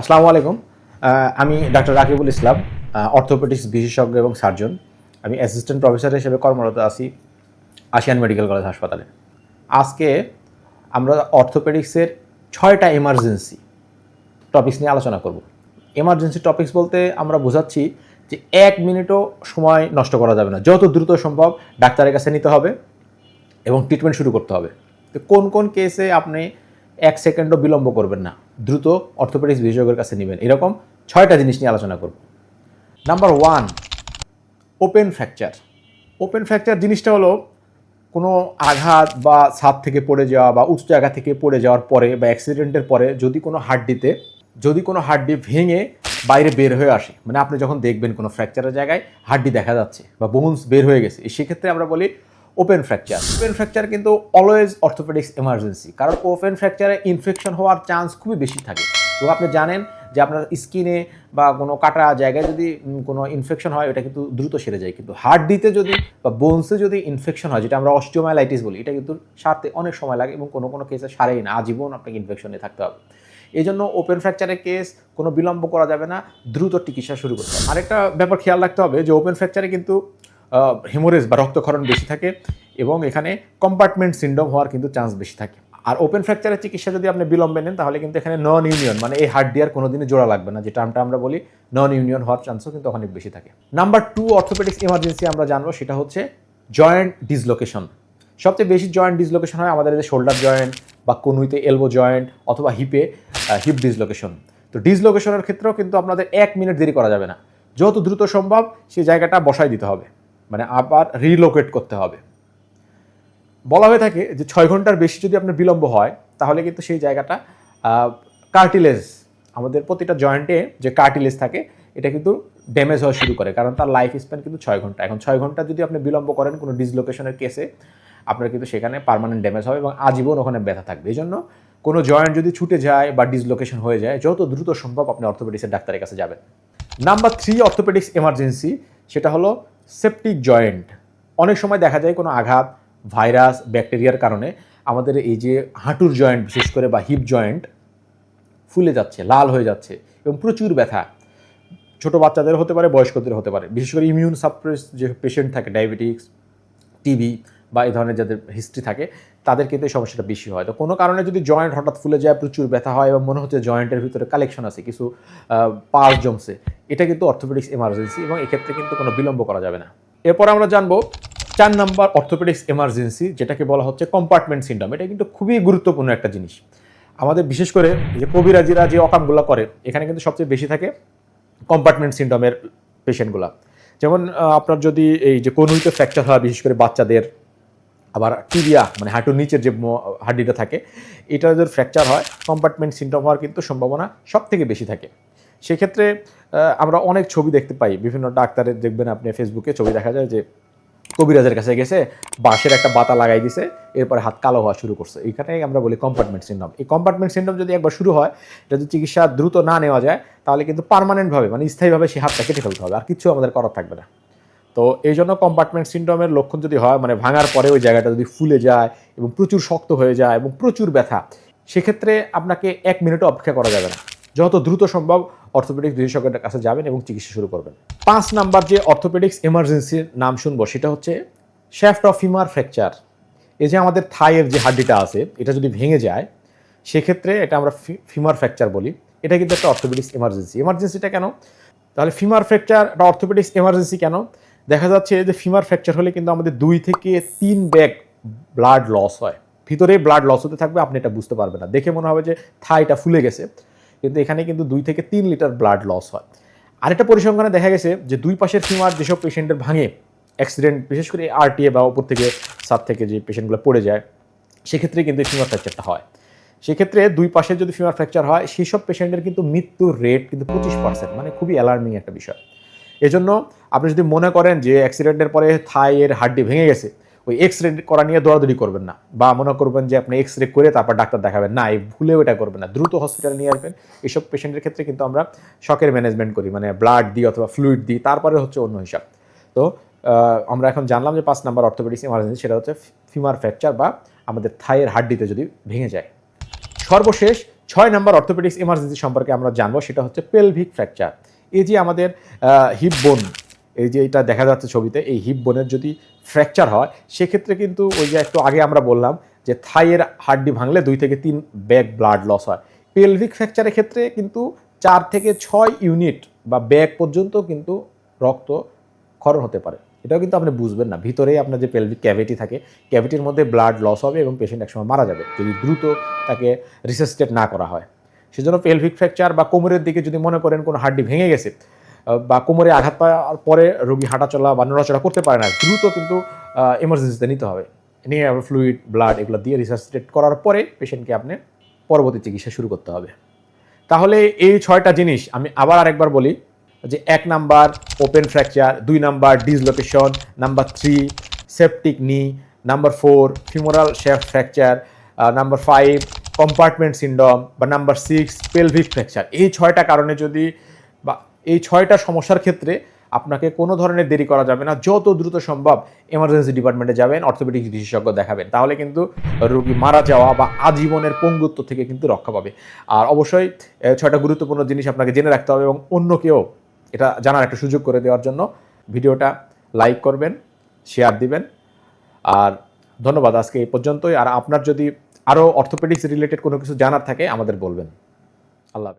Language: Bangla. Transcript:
আসসালামু আলাইকুম। আমি ডাক্তার রাকিবুল ইসলাম অর্থোপেডিক্স বিশেষজ্ঞ এবং সার্জন। আমি অ্যাসিস্ট্যান্ট প্রফেসর হিসেবে কর্মরত আছি আসিয়ান মেডিকেল কলেজ হাসপাতালে। আজকে আমরা অর্থোপেডিক্সের ছয়টা এমার্জেন্সি টপিক্স নিয়ে আলোচনা করব। এমার্জেন্সি টপিক্স বলতে আমরা বোঝাচ্ছি যে এক মিনিটও সময় নষ্ট করা যাবে না। যত দ্রুত সম্ভব ডাক্তারের কাছে নিতে হবে এবং ট্রিটমেন্ট শুরু করতে হবে। তো কোন কোন কেসে আপনি এক সেকেন্ডও বিলম্ব করবেন না। দ্রুত অর্থোপেডিক্স বিশেষজ্ঞের কাছে নেবেন। এরকম ছয়টা জিনিস নিয়ে আলোচনা করব। Number one open fracture open fracture জিনিসটা হলো কোনো আঘাত বা ছাদ থেকে পড়ে যাওয়া বা উচ্চ জায়গা থেকে পড়ে যাওয়ার পরে বা অ্যাক্সিডেন্টের পরে যদি কোনো হাড্ডিতে, যদি কোনো হাড্ডি ভেঙে বাইরে বের হয়ে আসে মানে আপনি যখন দেখবেন কোনো ফ্র্যাকচারের জায়গায় হাড্ডি দেখা যাচ্ছে বা বোনস বের হয়ে গেছে সেক্ষেত্রে আমরা বলি ওপেন ফ্র্যাকচার ওপেন ফ্র্যাকচার কিন্তু অলওয়েজ অর্থোপেডিক্স এমার্জেন্সি কারণ ওপেন ফ্র্যাকচারে ইনফেকশন হওয়ার চান্স খুবই বেশি থাকে। এবং আপনি জানেন যে আপনার স্কিনে বা কোনো কাটা জায়গায় যদি কোনো ইনফেকশন হয় এটা কিন্তু দ্রুত সেরে যায়। কিন্তু হাড্ডিতে যদি বা বোনসে যদি ইনফেকশন হয়, যেটা আমরা অস্টিওমাইলাইটিস বলি, এটা কিন্তু সারতে অনেক সময় লাগে এবং কোনো কোনো কেসে সারেই না। আজীবন আপনাকে ইনফেকশনে থাকতে হবে। এই জন্য ওপেন ফ্র্যাকচারের কেস কোনো বিলম্ব করা যাবে না, দ্রুত চিকিৎসা শুরু করতে হবে। আরেকটা ব্যাপার খেয়াল রাখতে হবে যে ওপেন ফ্র্যাকচারে কিন্তু হেমোরেজ বা রক্তক্ষরণ বেশি থাকে এবং এখানে কম্পার্টমেন্ট সিন্ড্রোম হওয়ার কিন্তু চান্স বেশি থাকে। আর ওপেন ফ্র্যাকচারের চিকিৎসা যদি আপনি বিলম্বে নেন, তাহলে কিন্তু এখানে নন ইউনিয়ন মানে এই হার্ট আর কোনোদিনই জোড়া লাগবে না, যে টার্মটা আমরা বলি নন ইউনিয়ন হওয়ার চান্সও কিন্তু অনেক বেশি থাকে। নাম্বার টু অর্থোপেডিক্স ইমার্জেন্সি আমরা জানব, সেটা হচ্ছে জয়েন্ট ডিসলোকেশন সবচেয়ে বেশি জয়েন্ট ডিসলোকেশন হয় আমাদের যে শোল্ডার জয়েন্ট বা কনুইতে এলবো জয়েন্ট অথবা হিপে হিপ ডিসলোকেশন তো ডিসলোকেশনের ক্ষেত্রেও কিন্তু আপনাদের এক মিনিট দেরি করা যাবে না। যত দ্রুত সম্ভব সেই জায়গাটা বসায় দিতে হবে। মানে আবার রিলোকেট করতে হবে। বলা হয়ে থাকে যে ছয় ঘণ্টার বেশি যদি আপনার বিলম্ব হয়, তাহলে কিন্তু সেই জায়গাটা কার্টিলেজ আমাদের প্রতিটা জয়েন্টে যে কার্টিলেজ থাকে, এটা কিন্তু ড্যামেজ হওয়া শুরু করে। কারণ তার লাইফ স্প্যান কিন্তু ছয় ঘণ্টা। এখন ছয় ঘণ্টা যদি আপনি বিলম্ব করেন কোনো ডিসলোকেশনের কেসে আপনার কিন্তু সেখানে পার্মানেন্ট ড্যামেজ হবে এবং আজীবন ওখানে ব্যথা থাকবে। এই জন্য কোনো জয়েন্ট যদি ছুটে যায় বা ডিসলোকেশন হয়ে যায়, যত দ্রুত সম্ভব আপনি অর্থোপেডিক্সের ডাক্তারের কাছে যাবেন। নাম্বার থ্রি অর্থোপেডিক্স এমার্জেন্সি সেটা হলো সেপটিক জয়েন্ট। অনেক সময় দেখা যায় কোনো আঘাত, ভাইরাস, ব্যাকটেরিয়ার কারণে আমাদের এই যে হাঁটুর জয়েন্ট, বিশেষ করে বা হিপ জয়েন্ট, ফুলে যাচ্ছে, লাল হয়ে যাচ্ছে এবং প্রচুর ব্যথা। ছোট বাচ্চাদের হতে পারে, বয়স্কদের হতে পারে। বিশেষ করে ইমিউন সাপ্রেস যে পেশেন্ট থাকে ডায়াবেটিক্স টিবি বা এই ধরনের যাদের হিস্ট্রি থাকে, তাদের কিন্তু এই সমস্যাটা বেশি হয়। তো কোনো কারণে যদি জয়েন্ট হঠাৎ ফুলে যায়, প্রচুর ব্যথা হয় এবং মনে হচ্ছে জয়েন্টের ভিতরে কালেকশন আছে, কিছু পাস জমছে, এটা কিন্তু অর্থোপেডিক্স এমার্জেন্সি এবং এক্ষেত্রে কিন্তু কোনো বিলম্ব করা যাবে না। এরপর আমরা জানব চার নাম্বার অর্থোপেডিক্স এমার্জেন্সি যেটাকে বলা হচ্ছে কম্পার্টমেন্ট সিন্ড্রোম এটা কিন্তু খুবই গুরুত্বপূর্ণ একটা জিনিস। আমাদের বিশেষ করে যে কবিরাজিরা যে অকামগুলো করে, এখানে কিন্তু সবচেয়ে বেশি থাকে কম্পার্টমেন্ট সিন্ড্রোমের পেশেন্টগুলো যেমন আপনার যদি এই যে কনুইতে ফ্র্যাকচার হয়, বিশেষ করে বাচ্চাদের আবার টিবিয়া মানে হাঁটুর নিচের যে হাড্ডিটা থাকে, এটা যদি ফ্র্যাকচার হয় কম্পার্টমেন্ট সিন্ড্রোম হওয়ার কিন্তু সম্ভাবনা সব থেকে বেশি থাকে। সেক্ষেত্রে আমরা অনেক ছবি দেখতে পাই, বিভিন্ন ডাক্তারের দেখবেন আপনি ফেসবুকে ছবি দেখা যায় যে, কবিরাজের কাছে গেছে, বাঁশের একটা বাতা লাগাই দিছে, এরপরে হাত কালো হওয়া শুরু করছে। এইখানেই আমরা বলি কম্পার্টমেন্ট সিন্ড্রোম এই কম্পার্টমেন্ট সিন্ড্রোম যদি একবার শুরু হয়, এটা যদি চিকিৎসা দ্রুত না নেওয়া যায়, তাহলে কিন্তু পার্মানেন্টভাবে মানে স্থায়ীভাবে সেই হাতটা কেটে ফেলতে হবে, আর কিছু আমাদের করার থাকবে না। তো এই জন্য কম্পার্টমেন্ট সিন্ড্রোমের লক্ষণ যদি হয় মানে ভাঙার পরে ওই জায়গাটা যদি ফুলে যায় এবং প্রচুর শক্ত হয়ে যায় এবং প্রচুর ব্যথা, সেক্ষেত্রে আপনাকে এক মিনিটও অপেক্ষা করা যাবে না। যত দ্রুত সম্ভব অর্থোপেডিক্স বিশেষজ্ঞের কাছে যাবেন এবং চিকিৎসা শুরু করবেন। পাঁচ নাম্বার যে অর্থোপেডিক্স এমার্জেন্সির নাম শুনব, সেটা হচ্ছে শ্যাফট অফ ফিমার ফ্র্যাকচার এই যে আমাদের থাইয়ের যে হাড্ডিটা আছে, এটা যদি ভেঙে যায়, সেক্ষেত্রে এটা আমরা ফিমার ফ্র্যাকচার বলি। এটা কিন্তু একটা অর্থোপেডিক্স এমার্জেন্সি এমার্জেন্সিটা কেন? তাহলে ফিমার ফ্র্যাকচার বা অর্থোপেডিক্স এমার্জেন্সি কেন? দেখা যাচ্ছে যে ফিমার ফ্র্যাকচার হলে কিন্তু আমাদের দুই থেকে তিন ব্যাগ ব্লাড লস হয়। ভিতরে ব্লাড লস হতে থাকবে, আপনি এটা বুঝতে পারবেন না। দেখে মনে হবে যে থাইটা ফুলে গেছে, কিন্তু এখানে কিন্তু দুই থেকে তিন লিটার ব্লাড লস হয়। আরেকটা পরিসংখ্যানে দেখা গেছে যে দুই পাশের ফিমার যেসব পেশেন্টের ভাঙে অ্যাক্সিডেন্ট বিশেষ করে আরটিএ বা ওপর থেকে সাত থেকে যে পেশেন্টগুলো পড়ে যায়, সেক্ষেত্রে কিন্তু ফিমার ফ্র্যাকচারটা হয়। সেক্ষেত্রে দুই পাশে যদি ফিমার ফ্র্যাকচার হয় সেই সব পেশেন্টের কিন্তু মৃত্যুর রেট কিন্তু পঁচিশ পার্সেন্ট মানে খুবই অ্যালার্মিং একটা বিষয়। এজন্য আপনি যদি মনে করেন যে অ্যাক্সিডেন্টের পরে থাইয়ের হাড্ডি ভেঙে গেছে, ওই এক্স রে করা নিয়ে দৌড়াদৌড়ি করবেন না বা মনে করবেন যে আপনি এক্স রে করে তারপর ডাক্তার দেখাবেন, না, এই ভুলেও এটা করবেন না। দ্রুত হসপিটালে নিয়ে আসবেন। এইসব পেশেন্টের ক্ষেত্রে কিন্তু আমরা শখের ম্যানেজমেন্ট করি মানে ব্লাড দিই অথবা ফ্লুইড দিই, তারপরে হচ্ছে অন্য হিসাব। তো আমরা এখন জানলাম যে পাঁচ নাম্বার অর্থোপেডিক্স ইমার্জেন্সি সেটা হচ্ছে ফিমার ফ্র্যাকচার বা আমাদের থাইয়ের হাড্ডিতে যদি ভেঙে যায়। সর্বশেষ ছয় নম্বর অর্থোপেডিক্স ইমার্জেন্সি সম্পর্কে আমরা জানব, সেটা হচ্ছে পেলভিক ফ্র্যাকচার এই যে আমাদের হিপ বোন এই যে এটা দেখা যাচ্ছে ছবিতে, এই হিপ বোনের যদি ফ্র্যাকচার হয়, সেক্ষেত্রে কিন্তু ওই যে একটু আগে আমরা বললাম যে থাইয়ের হাড্ডি ভাঙলে দুই থেকে তিন ব্যাগ ব্লাড লস হয়। পেলভিক ফ্র্যাকচারের ক্ষেত্রে কিন্তু চার থেকে ছয় ইউনিট বা ব্যাগ পর্যন্ত কিন্তু রক্ত ক্ষরণ হতে পারে। এটাও কিন্তু আপনি বুঝবেন না। ভিতরেই আপনার যে পেলভিক ক্যাভিটি থাকে ক্যাভিটির মধ্যে ব্লাড লস হবে এবং পেশেন্ট একসময় মারা যাবে। যদি দ্রুত তাকে রিসেসিটেট না করা হয়। সেজন্য পেলভিক ফ্র্যাকচার বা কোমরের দিকে যদি মনে করেন কোনো হাড্ডি ভেঙে গেছে বা কোমরে আঘাত পাওয়ার পরে রোগী হাঁটাচলা বা নড়াচড়া করতে পারে না, দ্রুত কিন্তু এমার্জেন্সিতে নিতে হবে। নিয়ে আবার ফ্লুইড ব্লাড এগুলো দিয়ে রিসাসিটেট করার পরে পেশেন্টকে আপনি পরবর্তী চিকিৎসা শুরু করতে হবে। তাহলে এই ছয়টা জিনিস আমি আবার আরেকবার বলি, যে এক নাম্বার ওপেন ফ্র্যাকচার দুই number dislocation number three septic knee number four femoral shaft fracture number five compartment syndrome বা নাম্বার সিক্স পেলভিক ফ্র্যাকচার এই ছয়টা কারণে যদি বা এই ছয়টা সমস্যার ক্ষেত্রে আপনাকে কোনো ধরনের দেরি করা যাবে না। যত দ্রুত সম্ভব এমার্জেন্সি ডিপার্টমেন্টে যাবেন অর্থোপেডিক্স বিশেষজ্ঞ দেখাবেন। তাহলে কিন্তু রোগী মারা যাওয়া বা আজীবনের পঙ্গুত্ব থেকে কিন্তু রক্ষা পাবে। আর অবশ্যই ছয়টা গুরুত্বপূর্ণ জিনিস আপনাকে জেনে রাখতে হবে এবং অন্যকেও এটা জানার একটা সুযোগ করে দেওয়ার জন্য ভিডিওটা লাইক করবেন শেয়ার দিবেন। আর ধন্যবাদ আজকে এই পর্যন্তই। আর আপনার যদি আরও অর্থোপেডিক্স রিলেটেড কোনো কিছু জানার থাকে আমাদের বলবেন আল্লাহ।